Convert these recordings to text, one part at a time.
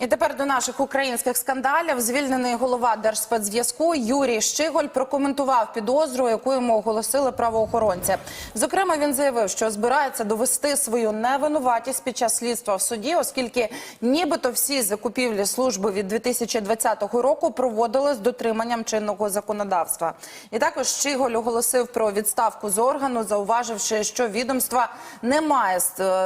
І тепер до наших українських скандалів звільнений голова Держспецзв'язку Юрій Щиголь прокоментував підозру, яку йому оголосили правоохоронці. Зокрема, він заявив, що збирається довести свою невинуватість під час слідства в суді, оскільки нібито всі закупівлі служби від 2020 року проводили з дотриманням чинного законодавства. І також Щиголь оголосив про відставку з органу, зауваживши, що відомства не має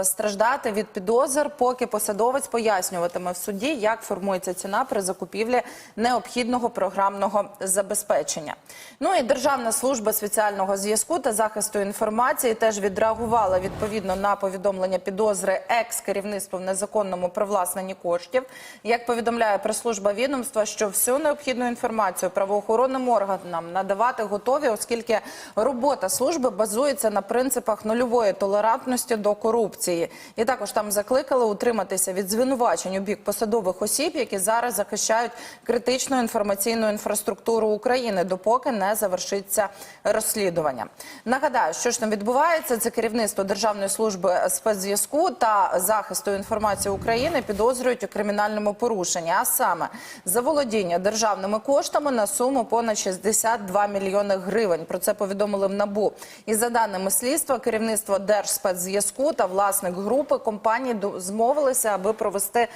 страждати від підозр, поки посадовець пояснюватиме в суді, як формується ціна при закупівлі необхідного програмного забезпечення. Ну і Державна служба спеціального зв'язку та захисту інформації теж відреагувала відповідно на повідомлення підозри екс-керівництва в незаконному привласненні коштів. Як повідомляє прес-служба відомства, що всю необхідну інформацію правоохоронним органам надавати готові, оскільки робота служби базується на принципах нульової толерантності до корупції. І також там закликали утриматися від звинувачень у бік посадових осіб, які зараз захищають критичну інформаційну інфраструктуру України, допоки не завершиться розслідування. Нагадаю, що ж там відбувається. Це керівництво Державної служби спецзв'язку та захисту інформації України підозрюють у кримінальному порушенні, а саме за володіння державними коштами на суму понад 62 мільйони гривень. Про це повідомили в НАБУ. І за даними слідства, керівництво Держспецзв'язку та власник групи компанії змовилися, аби провести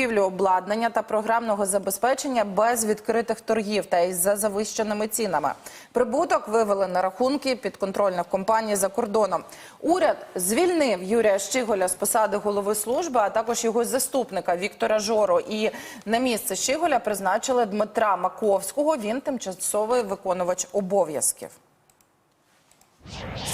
закупівлю обладнання та програмного забезпечення без відкритих торгів та із за завищеними цінами. Прибуток вивели на рахунки підконтрольних компаній за кордоном. Уряд звільнив Юрія Щиголя з посади голови служби, а також його заступника Віктора Жору. І на місце Щиголя призначили Дмитра Маковського. Він тимчасовий виконувач обов'язків.